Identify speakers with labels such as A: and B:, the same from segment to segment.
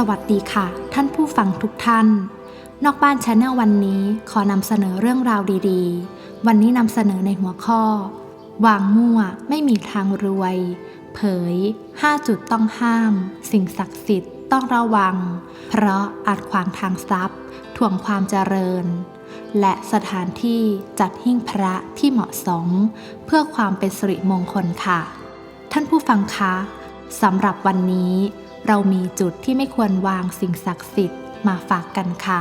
A: สวัสดีค่ะ ท่านผู้ฟังทุกท่าน นอกบ้านชาแนลวันนี้ขอนำเสนอเรื่องราวดีๆ วันนี้นำเสนอในหัวข้อ วางมั่วไม่มีทางรวย เผย 5 จุดต้องห้าม สิ่งศักดิ์สิทธิ์ต้องระวัง เพราะอาจขวางทางทรัพย์ถ่วงความเจริญ และสถานที่จัดหิ้งพระที่เหมาะสม เพื่อความเป็นสิริมงคลค่ะ ท่านผู้ฟังคะสำหรับวันนี้ เรามีจุดที่ไม่ควรวางสิ่งศักดิ์สิทธิ์มาฝากกันค่ะ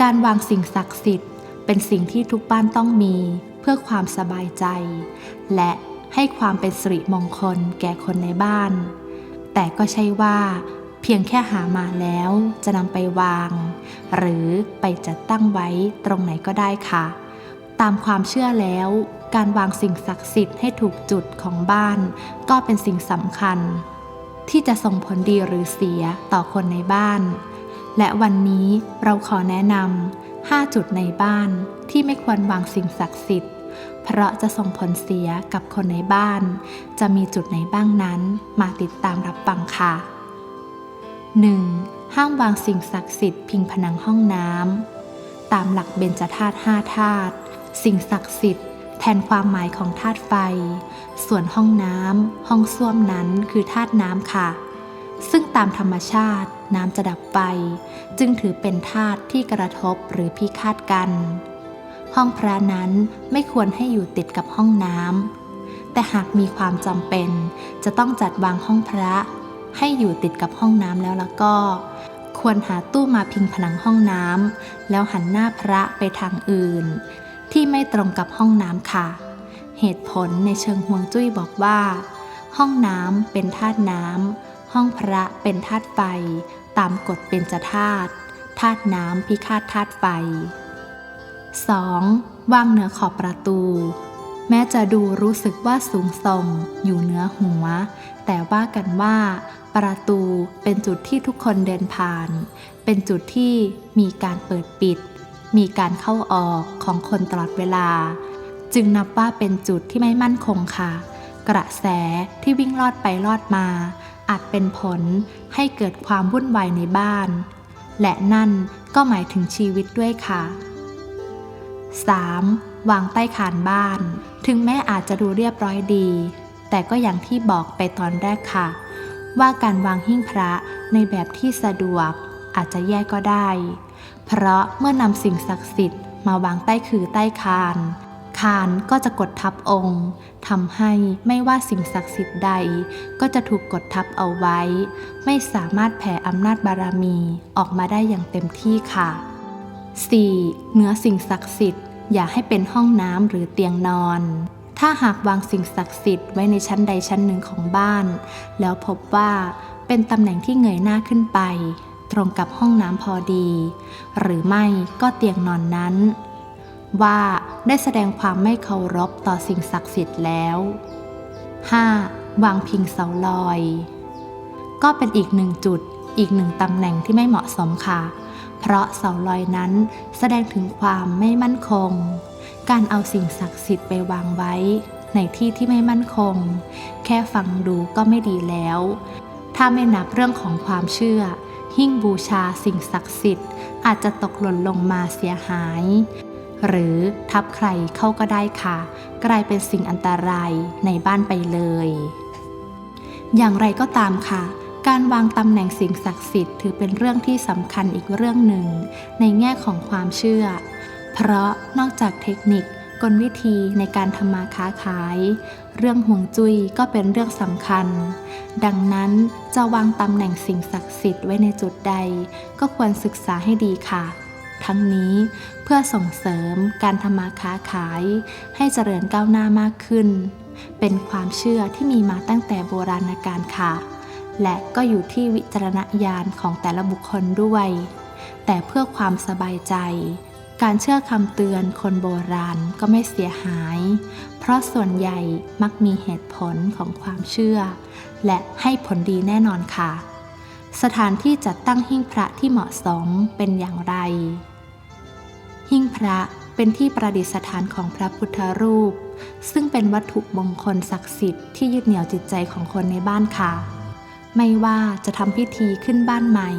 A: การวางสิ่งศักดิ์สิทธิ์ เป็นสิ่งที่ทุกบ้านต้องมีเพื่อความสบายใจ และให้ความเป็นสิริมงคลแก่คนในบ้าน แต่ก็ใช่ว่า เพียงแค่หามาแล้วจะนำไปวาง หรือไปจัดตั้งไว้ตรงไหนก็ได้ค่ะ ตามความเชื่อแล้ว การวางสิ่งศักดิ์สิทธิ์ให้ถูกจุดของบ้าน ก็เป็นสิ่งสำคัญ ที่จะส่งผลดีหรือเสียต่อคนในบ้าน และวันนี้เราขอแนะนำ5จุดในบ้านที่ไม่ควรวางสิ่งศักดิ์สิทธิ์ เพราะจะส่งผลเสียกับคนในบ้าน จะมีจุดไหนบ้างนั้น มาติดตามรับฟังค่ะ 1. ห้ามวางสิ่งศักดิ์สิทธิ์พิงผนังห้องน้ำตามหลักเบญจธาตุห้าธาตุสิ่งศักดิ์สิทธิ์ แทนความหมายของธาตุไฟ ส่วนห้องน้ำห้องส้วมนั้นคือธาตุน้ำค่ะ ซึ่งตามธรรมชาติ น้ำจะดับไปจึงถือเป็นธาตุที่กระทบหรือพิฆาตกัน ห้องพระนั้นไม่ควรให้อยู่ติดกับห้องน้ำแต่หากมีความจำเป็น จะต้องจัดวางห้องพระให้อยู่ติดกับห้องน้ำแล้วล้วก็ ควรหาตู้มาพิงผนังห้องน้ำแล้วหันหน้าพระไปทางอื่น ที่ไม่ตรงกับห้องน้ำค่ะ เหตุผลในเชิงฮวงจุ้ยบอกว่า ห้องน้ำเป็นธาตุน้ำห้องพระเป็นธาตุไฟ ตามกฎเป็นจธาตุธาตุน้ำพิฆาตธาตุไฟ 2. ว่างเหนือขอบประตู แม้จะดูรู้สึกว่าสูงส่ง อยู่เหนือหัว แต่ว่ากันว่า ประตูเป็นจุดที่ทุกคนเดินผ่าน เป็นจุดที่มีการเปิดปิด มีการเข้าออกของคนตลอดเวลา จึงนับว่าเป็นจุดที่ไม่มั่นคงค่ะ กระแสที่วิ่งลอดไปลอดมา อาจเป็นผลให้เกิดความวุ่นวายในบ้าน และนั่นก็หมายถึงชีวิตด้วยค่ะ 3. วางใต้คานบ้าน ถึงแม้อาจจะดูเรียบร้อยดี แต่ก็อย่างที่บอกไปตอนแรกค่ะ ว่าการวางหิ้งพระในแบบที่สะดวกอาจจะแย่ก็ได้ เพราะเมื่อนำสิ่งศักดิ์สิทธิ์มาวางใต้คือใต้คาน คานก็จะกดทับองค์ทำให้ไม่ว่าสิ่งศักดิ์สิทธิ์ใด ก็จะถูกกดทับเอาไว้ ไม่สามารถแผ่อำนาจบารมีออกมาได้อย่างเต็มที่ค่ะ 4. เหนือสิ่งศักดิ์สิทธิ์ อย่าให้เป็นห้องน้ำหรือเตียงนอน ถ้าหากวางสิ่งศักดิ์สิทธิ์ไว้ในชั้นใดชั้นหนึ่งของบ้าน แล้วพบว่าเป็นตำแหน่งที่เงยหน้าขึ้นไป ตรงกับห้องน้ำพอดี หรือไม่ก็เตียงนอนนั้น ว่าได้แสดงความไม่เคารพต่อสิ่งศักดิ์สิทธิ์แล้ว 5. วางพิงเสาลอย ก็เป็นอีกหนึ่งจุด อีกหนึ่งตำแหน่งที่ไม่เหมาะสมค่ะ เพราะเสาลอยนั้นแสดงถึงความไม่มั่นคง การเอาสิ่งศักดิ์สิทธิ์ไปวางไว้ ในที่ที่ไม่มั่นคง แค่ฟังดูก็ไม่ดีแล้ว ถ้าไม่นับเรื่องของความเชื่อ หิ้งบูชาสิ่งศักดิ์สิทธิ์ อาจจะตกหล่นลงมาเสียหาย หรือทับใครเข้าก็ได้ค่ะ กลายเป็นสิ่งอันตรายในบ้านไปเลย อย่างไรก็ตามค่ะการวางตำแหน่งสิ่งศักดิ์สิทธิ์ถือเป็นเรื่องที่สำคัญอีกเรื่องหนึ่ง ในแง่ของความเชื่อ เพราะนอกจากเทคนิค กลวิธีในการทำมาค้าขาย เรื่องห่วงจุ้ยก็เป็นเรื่องสำคัญ ดังนั้นจะวางตำแหน่งสิ่งศักดิ์สิทธิ์ไว้ในจุดใด ก็ควรศึกษาให้ดีค่ะ ทั้งนี้เพื่อส่งเสริมการทำมาค้าขาย ให้เจริญก้าวหน้ามากขึ้น เป็นความเชื่อที่มีมาตั้งแต่โบราณกาลค่ะ และก็อยู่ที่วิจารณญาณของแต่ละบุคคลด้วย แต่เพื่อความสบายใจ การเชื่อคำเตือนคนโบราณก็ไม่เสียหาย เพราะส่วนใหญ่มักมีเหตุผลของความเชื่อ และให้ผลดีแน่นอนค่ะ สถานที่จัดตั้งหิ้งพระที่เหมาะสมเป็นอย่างไร หิ้งพระเป็นที่ประดิษฐานของพระพุทธรูป ซึ่งเป็นวัตถุมงคลศักดิ์สิทธิ์ที่ยึดเหนี่ยวจิตใจของคนในบ้านค่ะ ไม่ว่าจะทำพิธีขึ้นบ้านใหม่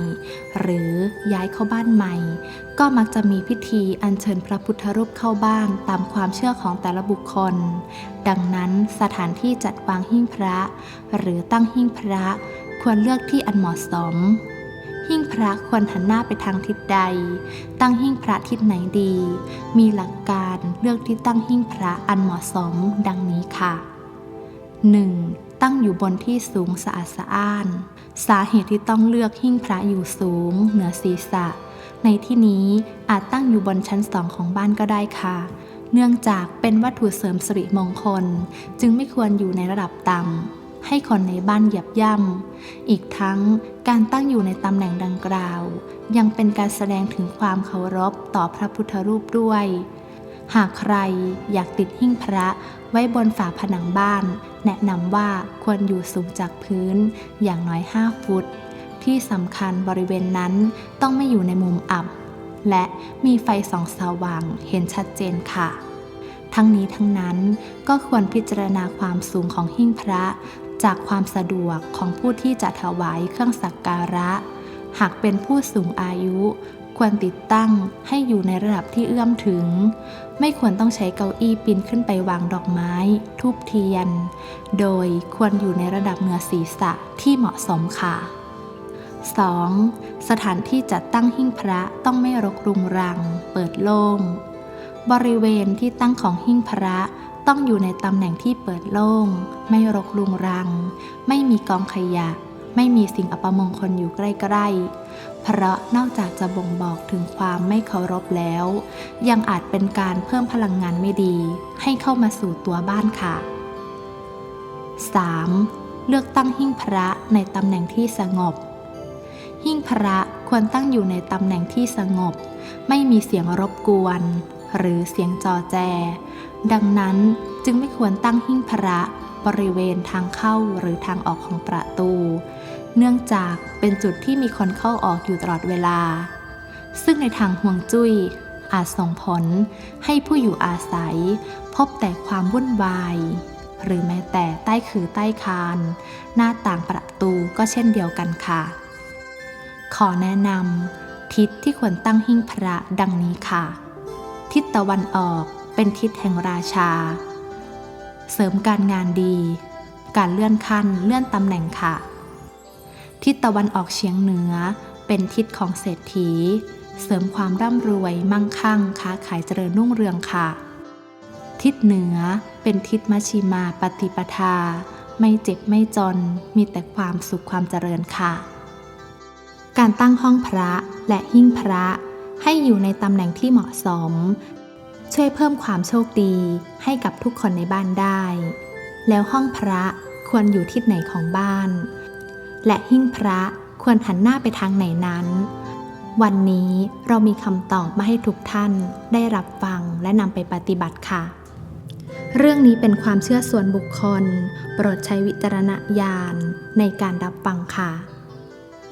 A: หรือย้ายเข้าบ้านใหม่ ก็มักจะมีพิธีอัญเชิญพระพุทธรูปเข้าบ้านตามความเชื่อของแต่ละบุคคล ดังนั้นสถานที่จัดวางหิ้งพระ หรือตั้งหิ้งพระควรเลือกที่อันเหมาะสม หิ้งพระควรหันหน้าไปทางทิศใด ตั้งหิ้งพระทิศไหนดี มีหลักการเลือกที่ตั้งหิ้งพระอันเหมาะสม ดังนี้ค่ะ 1. ตั้งอยู่บนที่สูงสะอาดสะอ้าน สาเหตุที่ต้องเลือกหิ้งพระอยู่สูง เหนือศีรษะ ในที่นี้อาจตั้งอยู่บนชั้นสองของบ้านก็ได้ค่ะ เนื่องจากเป็นวัตถุเสริมสิริมงคล จึงไม่ควรอยู่ในระดับต่ำให้คนในบ้านเหยียบย่ำอีกทั้งการตั้งอยู่ในตำแหน่งดังกล่าว ยังเป็นการแสดงถึงความเคารพต่อพระพุทธรูปด้วย หากใครอยากติดหิ้งพระไว้บนฝาผนังบ้าน แนะนำว่าควรอยู่สูงจากพื้นอย่างน้อย 5 ฟุต ที่สำคัญบริเวณนั้นต้องไม่อยู่ในมุมอับ และมีไฟส่องสว่างเห็นชัดเจนค่ะ ทั้งนี้ทั้งนั้นก็ควรพิจารณาความสูงของหิ้งพระจากความสะดวกของผู้ที่จะถวายเครื่องสักการะ หากเป็นผู้สูงอายุ ควรติดตั้งให้อยู่ในระดับที่เอื้อมถึง ไม่ควรต้องใช้เก้าอี้ปีนขึ้นไปวางดอกไม้ ทูบเทียน โดยควรอยู่ในระดับเหนือศีรษะที่เหมาะสมค่ะ 2. สถานที่จัดตั้งหิ้งพระต้องไม่รกรุงรัง เปิดโล่ง บริเวณที่ตั้งของหิ้งพระต้องอยู่ในตำแหน่งที่เปิดโล่ง ไม่รกรุงรัง ไม่มีกองขยะ ไม่มีสิ่งอัปมงคลอยู่ใกล้ๆ เพราะนอกจากจะบ่งบอกถึงความไม่เคารพแล้ว ยังอาจเป็นการเพิ่มพลังงานไม่ดี ให้เข้ามาสู่ตัวบ้านค่ะ 3. เลือกตั้งหิ้งพระในตำแหน่งที่สงบ หิ้งพระควรตั้งอยู่ในตำแหน่งที่สงบ ไม่มีเสียงรบกวน หรือเสียงจอแจ ดังนั้นจึงไม่ควรตั้งหิ้งพระบริเวณทางเข้าหรือทางออกของประตู เนื่องจากเป็นจุดที่มีคนเข้าออกอยู่ตลอดเวลา ซึ่งในทางห่วงจุ้ยอาจส่งผลให้ผู้อยู่อาศัย พบแต่ความวุ่นวาย หรือแม้แต่ใต้คือใต้คาน หน้าต่างประตูก็เช่นเดียวกันค่ะ ขอแนะนำทิศที่ควรตั้งหิ้งพระดังนี้ค่ะ ทิศตะวันออกเป็นทิศแห่งราชา เสริมการงานดี การเลื่อนขั้นเลื่อนตำแหน่งค่ะ ทิศตะวันออกเฉียงเหนือ เป็นทิศของเศรษฐี เสริมความร่ำรวยมั่งคั่งค้าขายเจริญรุ่งเรืองค่ะ ทิศเหนือเป็นทิศมัชชิมาปฏิปทา ไม่เจ็บไม่จน มีแต่ความสุขความเจริญค่ะ การตั้งห้องพระและหิ้งพระให้อยู่ในตำแหน่งที่เหมาะสม ช่วยเพิ่มความโชคดีให้กับทุกคนในบ้านได้ แล้วห้องพระควรอยู่ทิศไหนของบ้าน และหิ้งพระควรหันหน้าไปทางไหนนั้น วันนี้เรามีคำตอบมาให้ทุกท่านได้รับฟังและนำไปปฏิบัติค่ะ เรื่องนี้เป็นความเชื่อส่วนบุคคล โปรดใช้วิจารณญาณในการรับฟังค่ะ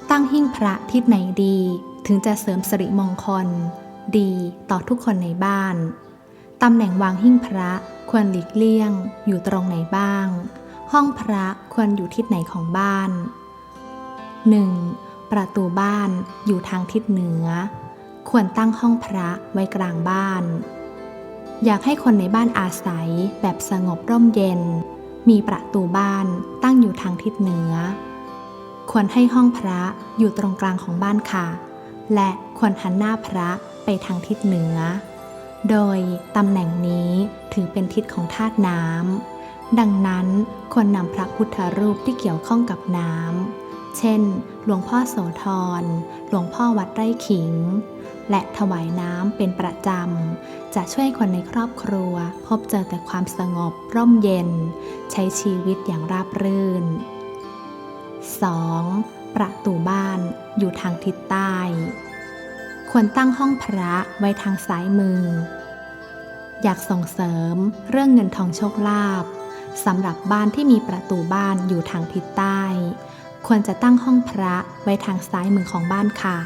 A: ตั้งหิ้งพระทิศไหนดี ถึงจะเสริมสิริมงคล ดีต่อทุกคนในบ้านตำแหน่งวางหิ้งพระควรหลีกเลี่ยง อยู่ตรงไหนบ้าง ห้องพระควรอยู่ทิศไหนของบ้าน 1. ประตูบ้านอยู่ทางทิศเหนือ ควรตั้งห้องพระไว้กลางบ้าน อยากให้คนในบ้านอาศัยแบบสงบร่มเย็น มีประตูบ้านตั้งอยู่ทางทิศเหนือ ควรให้ห้องพระอยู่ตรงกลางของบ้านค่ะ และควรหันหน้าพระไปทางทิศเหนือ โดยตำแหน่งนี้ถือเป็นทิศของธาตุน้ำดังนั้นควรนำพระพุทธรูปที่เกี่ยวข้องกับน้ำ เช่น หลวงพ่อโสธร หลวงพ่อวัดไร่ขิง และถวายน้ำเป็นประจำ จะช่วยคนในครอบครัว พบเจอแต่ความสงบร่มเย็น ใช้ชีวิตอย่างราบรื่น 2. ประตูบ้านอยู่ทางทิศใต้ ควรตั้งห้องพระไว้ทางซ้ายมือ อยากส่งเสริมเรื่องเงินทองโชคลาภสำหรับบ้านที่มีประตูบ้านอยู่ทางทิศใต้ ควรจะตั้งห้องพระไว้ทางซ้ายมือของบ้านค่ะ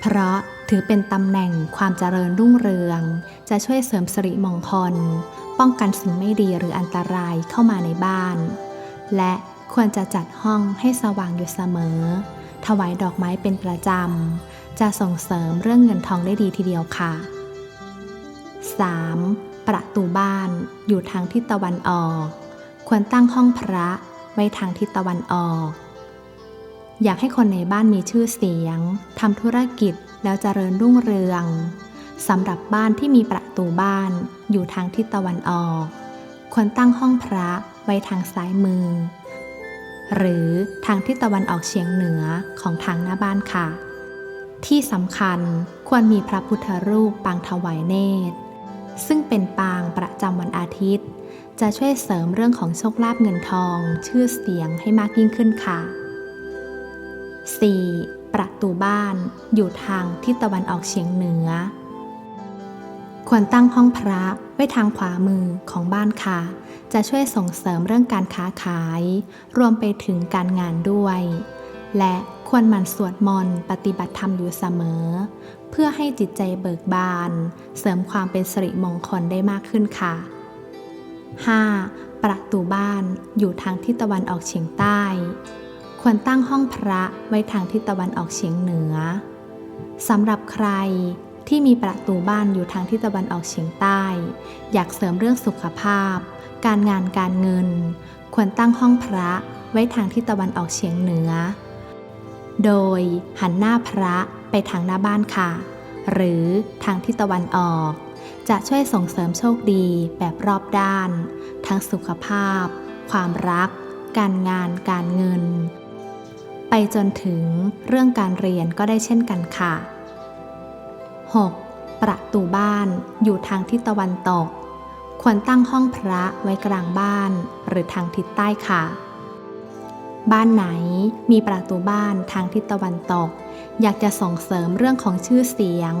A: เพราะถือเป็นตำแหน่งความเจริญรุ่งเรือง จะช่วยเสริมสิริมงคล ป้องกันสิ่งไม่ดีหรืออันตรายเข้ามาในบ้าน และควรจะจัดห้องให้สว่างอยู่เสมอ ถวายดอกไม้เป็นประจำ จะส่งเสริมเรื่องเงินทองได้ดีทีเดียวค่ะ 3. ประตูบ้านอยู่ทางทิศตะวันออก ควรตั้งห้องพระไว้ทางทิศตะวันออก อยากให้คนในบ้านมีชื่อเสียงทำธุรกิจแล้วเจริญรุ่งเรืองสำหรับบ้านที่มีประตูบ้านอยู่ทางทิศตะวันออก ควรตั้งห้องพระไว้ทางซ้ายมือ หรือทางทิศตะวันออกเฉียงเหนือของทางหน้าบ้านค่ะ ที่สำคัญควรมีพระพุทธรูปปางถวายเนตร ซึ่งเป็นปางประจำวันอาทิตย์ จะช่วยเสริมเรื่องของโชคลาภเงินทอง ชื่อเสียงให้มากยิ่งขึ้นค่ะ 4. ประตูบ้านอยู่ทางทิศตะวันออกเฉียงเหนือ ควรตั้งห้องพระไว้ทางขวามือของบ้านค่ะ จะช่วยส่งเสริมเรื่องการค้าขาย รวมไปถึงการงานด้วย และควรหมั่นสวดมนต์ปฏิบัติธรรมอยู่เสมอ เพื่อให้จิตใจเบิกบาน เสริมความเป็นสิริมงคลได้มากขึ้นค่ะ 5. ประตูบ้านอยู่ทางทิศตะวันออกเฉียงใต้ ควรตั้งห้องพระไว้ทางทิศตะวันออกเฉียงเหนือสำหรับใครที่มีประตูบ้านอยู่ทางทิศตะวันออกเฉียงใต้ อยากเสริมเรื่องสุขภาพ การงานการเงิน ควรตั้งห้องพระไว้ทางทิศตะวันออกเฉียงเหนือ โดยหันหน้าพระไปทางหน้าบ้านค่ะ หรือทางทิศตะวันออก จะช่วยส่งเสริมโชคดีแบบรอบด้าน ทั้งสุขภาพ ความรัก การงานการเงิน ไปจนถึงเรื่องการเรียนก็ได้เช่นกันค่ะ 6. ประตูบ้านอยู่ทางทิศตะวันตก ควรตั้งห้องพระไว้กลางบ้าน หรือทางทิศใต้ค่ะ บ้านไหนมีประตูบ้านทางทิศตะวันตก อยากจะส่งเสริมเรื่องของชื่อเสียง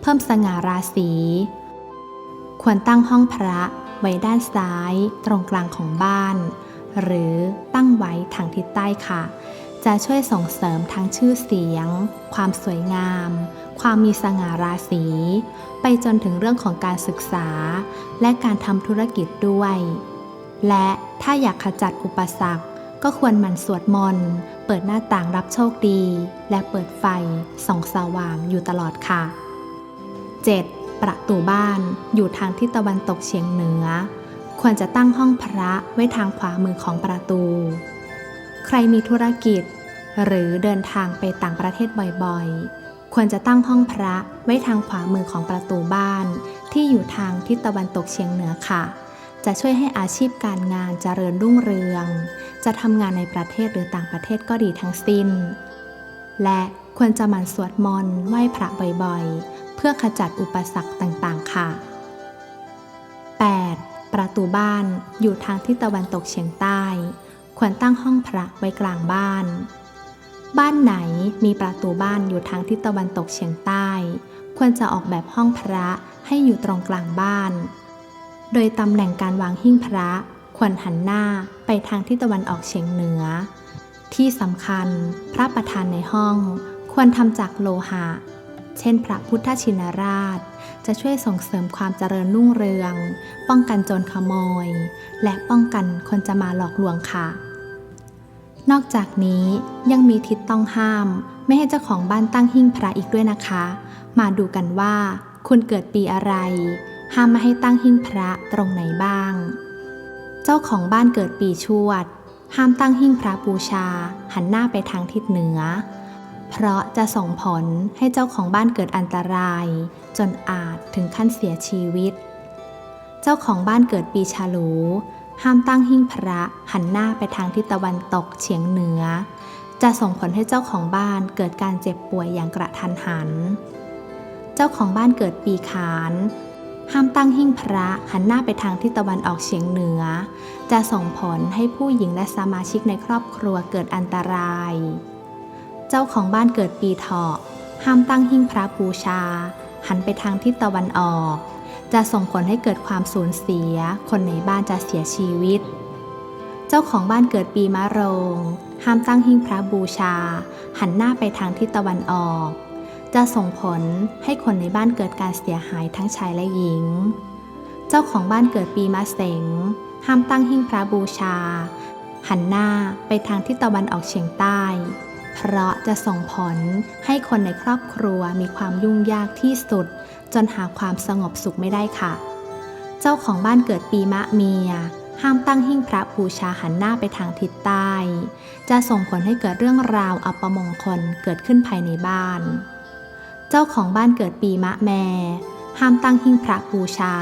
A: เพิ่มสง่าราศีควรตั้งห้องพระไว้ด้านซ้ายตรงกลางของบ้าน หรือตั้งไว้ทางทิศใต้ค่ะ จะช่วยส่งเสริมทั้งชื่อเสียง ความสวยงาม ความมีสง่าราศี ไปจนถึงเรื่องของการศึกษา และการทำธุรกิจด้วย และถ้าอยากขจัดอุปสรรค ก็ควรหมั่นสวดมนต์ เปิดหน้าต่างรับโชคดี และเปิดไฟส่องสว่างอยู่ตลอดค่ะ 7. ประตูบ้านอยู่ทางทิศตะวันตกเฉียงเหนือ ควรจะตั้งห้องพระไว้ทางขวามือของประตู ใครมีธุรกิจ หรือเดินทางไปต่างประเทศบ่อยๆ ควรจะตั้งห้องพระไว้ทางขวามือของประตูบ้าน ที่อยู่ทางทิศตะวันตกเฉียงเหนือค่ะ จะช่วยให้อาชีพการงานเจริญรุ่งเรือง จะทำงานในประเทศหรือต่างประเทศก็ดีทั้งสิ้น และควรจะหมั่นสวดมนต์ไหว้พระบ่อยๆ เพื่อขจัดอุปสรรคต่างๆ ค่ะ 8. ประตูบ้านอยู่ทางทิศตะวันตกเฉียงใต้ ควรตั้งห้องพระไว้กลางบ้าน บ้านไหนมีประตูบ้านอยู่ทางทิศตะวันตกเฉียงใต้ ควรจะออกแบบห้องพระให้อยู่ตรงกลางบ้าน โดยตำแหน่งการวางหิ้งพระควรหันหน้าไปทางทิศตะวันออกเฉียงเหนือ ที่สำคัญพระประธานในห้องควรทำจากโลหะ เช่น พระพุทธชินราช จะช่วยส่งเสริมความเจริญรุ่งเรือง ป้องกันโจรขโมย และป้องกันคนจะมาหลอกลวงค่ะ นอกจากนี้ยังมีทิศต้องห้าม ไม่ให้เจ้าของบ้านตั้งหิ้งพระอีกด้วยนะคะ มาดูกันว่า คุณเกิดปีอะไร ห้ามไม่ให้ตั้งหิ้งพระตรงไหนบ้าง เจ้าของบ้านเกิดปีชวด ห้ามตั้งหิ้งพระบูชา หันหน้าไปทางทิศเหนือ เพราะจะส่งผลให้เจ้าของบ้านเกิดอันตราย จนอาจถึงขั้นเสียชีวิต เจ้าของบ้านเกิดปีฉลู ห้ามตั้งหิ้งพระหันหน้าไปทางทิศตะวันตกเฉียงเหนือ จะส่งผลให้เจ้าของบ้านเกิดการเจ็บป่วยอย่างกระทันหัน เจ้าของบ้านเกิดปีขาน ห้ามตั้งหิ้งพระหันหน้าไปทางทิศตะวันออกเฉียงเหนือ จะส่งผลให้ผู้หญิงและสมาชิกในครอบครัวเกิดอันตราย เจ้าของบ้านเกิดปีเถาะห้ามตั้งหิ้งพระบูชา หันไปทางทิศตะวันออก จะส่งผลให้เกิดความสูญเสีย คนในบ้านจะเสียชีวิต เจ้าของบ้านเกิดปีมะโรง ห้ามตั้งหิ้งพระบูชา หันหน้าไปทางทิศตะวันออก จะส่งผลให้คนในบ้านเกิดการเสียหายทั้งชายและหญิง เจ้าของบ้านเกิดปีมะเสง ห้ามตั้งหิ้งพระบูชา หันหน้าไปทางทิศตะวันออกเฉียงใต้ เพราะจะส่งผลให้คนในครอบครัวมีความยุ่งยากที่สุด จนหาความสงบสุขไม่ได้ค่ะ เจ้าของบ้านเกิดปีมะเมีย ห้ามตั้งหิ้งพระบูชาหันหน้าไปทางทิศใต้ จะส่งผลให้เกิดเรื่องราวอัปมงคลเกิดขึ้นภายในบ้าน เจ้าของบ้านเกิดปีมะแม่ห้ามตั้งหิ้งพระบูชา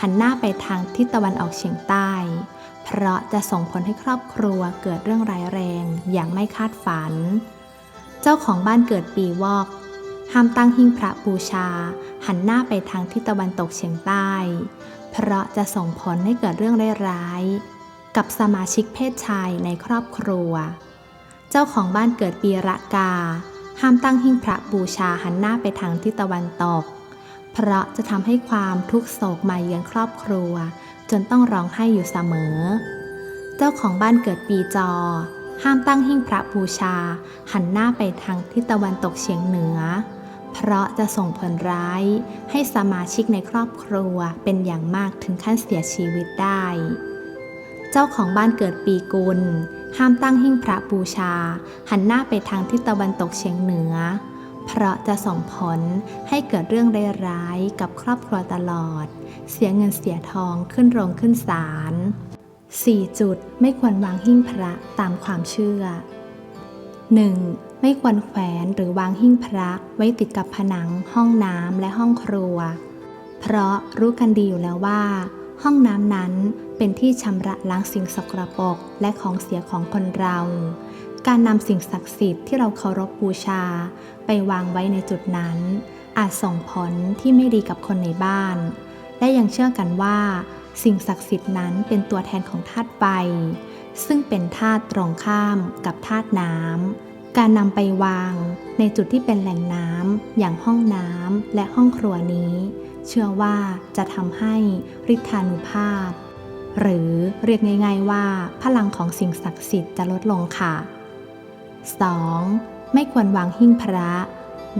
A: หันหน้าไปทางทิศตะวันออกเฉียงใต้ เพราะจะส่งผลให้ครอบครัวเกิดเรื่องร้ายแรงอย่างไม่คาดฝัน เจ้าของบ้านเกิดปีวอก ห้ามตั้งหิ้งพระบูชา หันหน้าไปทางทิศตะวันตกเฉียงใต้ เพราะจะส่งผลให้เกิดเรื่องร้ายๆกับสมาชิกเพศชายในครอบครัว เจ้าของบ้านเกิดปีระกา ห้ามตั้งหิ้งพระบูชาหันหน้าไปทางทิศตะวันตก เพราะจะทำให้ความทุกโศกมาเยือนครอบครัว จนต้องร้องไห้อยู่เสมอ เจ้าของบ้านเกิดปีจอ ห้ามตั้งหิ้งพระบูชา หันหน้าไปทางทิศตะวันตกเฉียงเหนือ เพราะจะส่งผลร้าย ให้สมาชิกในครอบครัวเป็นอย่างมากถึงขั้นเสียชีวิตได้ เจ้าของบ้านเกิดปีกุล ห้ามตั้งหิ้งพระบูชา หันหน้าไปทางทิศตะวันตกเฉียงเหนือเเพราะจะส่งผลให้เกิดเรื่องร้ายๆกับครอบครัวตลอด เสียเงินเสียทองขึ้นโรงขึ้นศาล 4 จุดไม่ควรวางหิ้งพระตามความเชื่อ 1. ไม่ควรแขวนหรือวางหิ้งพระไว้ติดกับผนัง ห้องน้ำและห้องครัว เพราะรู้กันดีอยู่แล้วว่า ห้องน้ำนั้นเป็นที่ชำระล้างสิ่งสกปรกและของเสียของคนเรา การนำสิ่งศักดิ์สิทธิ์ที่เราเคารพบูชา ไปวางไว้ในจุดนั้น อาจส่งผลที่ไม่ดีกับคนในบ้าน และยังเชื่อกันว่า สิ่งศักดิ์สิทธิ์นั้นเป็นตัวแทนของธาตุไฟ ซึ่งเป็นธาตุตรงข้ามกับธาตุน้ำ การนำไปวางในจุดที่เป็นแหล่งน้ำอย่างห้องน้ำและห้องครัวนี้ เชื่อว่าจะทำให้ฤทธานุภาพ หรือเรียกง่ายๆว่าพลังของสิ่งศักดิ์สิทธิ์จะลดลงค่ะ 2. ไม่ควรวางหิ้งพระ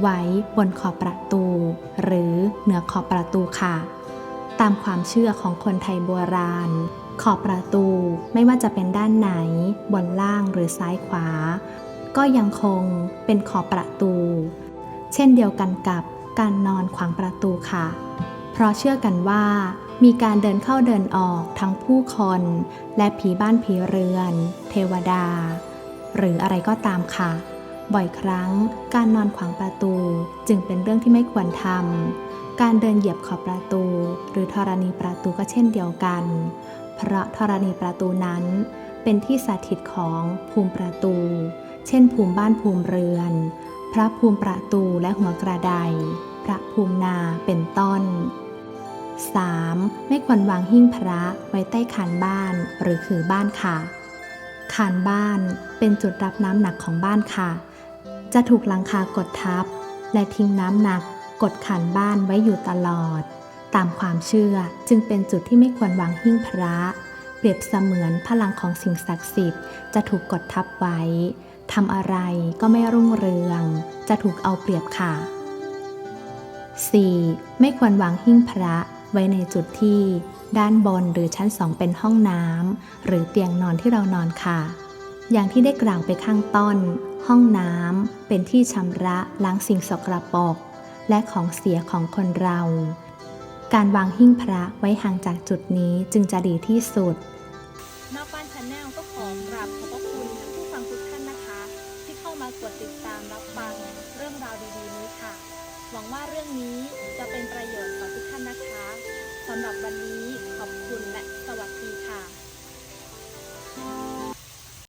A: ไว้บนขอบประตู หรือเหนือขอบประตูค่ะ ตามความเชื่อของคนไทยโบราณ ขอบประตูไม่ว่าจะเป็นด้านไหน บนล่างหรือซ้ายขวา ก็ยังคงเป็นขอบประตู เช่นเดียวกันกับการนอนขวางประตูค่ะ เพราะเชื่อกันว่า มีการเดินเข้าเดินออกทั้งผู้คน และผีบ้านผีเรือน เทวดา หรืออะไรก็ตามค่ะ บ่อยครั้ง การนอนขวางประตูจึงเป็นเรื่องที่ไม่ควรทำ การเดินเหยียบขอบประตู หรือธรณีประตูก็เช่นเดียวกัน เพราะธรณีประตูนั้น เป็นที่สถิตของภูมิประตู เช่น ภูมิบ้านภูมิเรือน พระภูมิประตูและหัวกระได พระภูมินาเป็นต้น 3. ไม่ควรวางหิ้งพระไว้ใต้คานบ้านหรือคือบ้านค่ะคานบ้านเป็นจุดรับน้ำหนักของบ้านค่ะ จะถูกหลังคากดทับ และทิ้งน้ำหนักกดคานบ้านไว้อยู่ตลอด ตามความเชื่อจึงเป็นจุดที่ไม่ควรวางหิ้งพระ เปรียบเสมือนพลังของสิ่งศักดิ์สิทธิ์จะถูกกดทับไว้ทำอะไรก็ไม่รุ่งเรือง จะถูกเอาเปรียบค่ะ 4. ไม่ควรวางหิ้งพระไว้ในจุดที่ ด้านบนหรือชั้นสองเป็นห้องน้ำหรือเตียงนอนที่เรานอนค่ะ อย่างที่ได้กล่าวไปข้างต้น ห้องน้ำเป็นที่ชำระล้างสิ่งสกปรกและของเสียของคนเรา การวางหิ้งพระไว้ห่างจากจุดนี้จึงจะดีที่สุด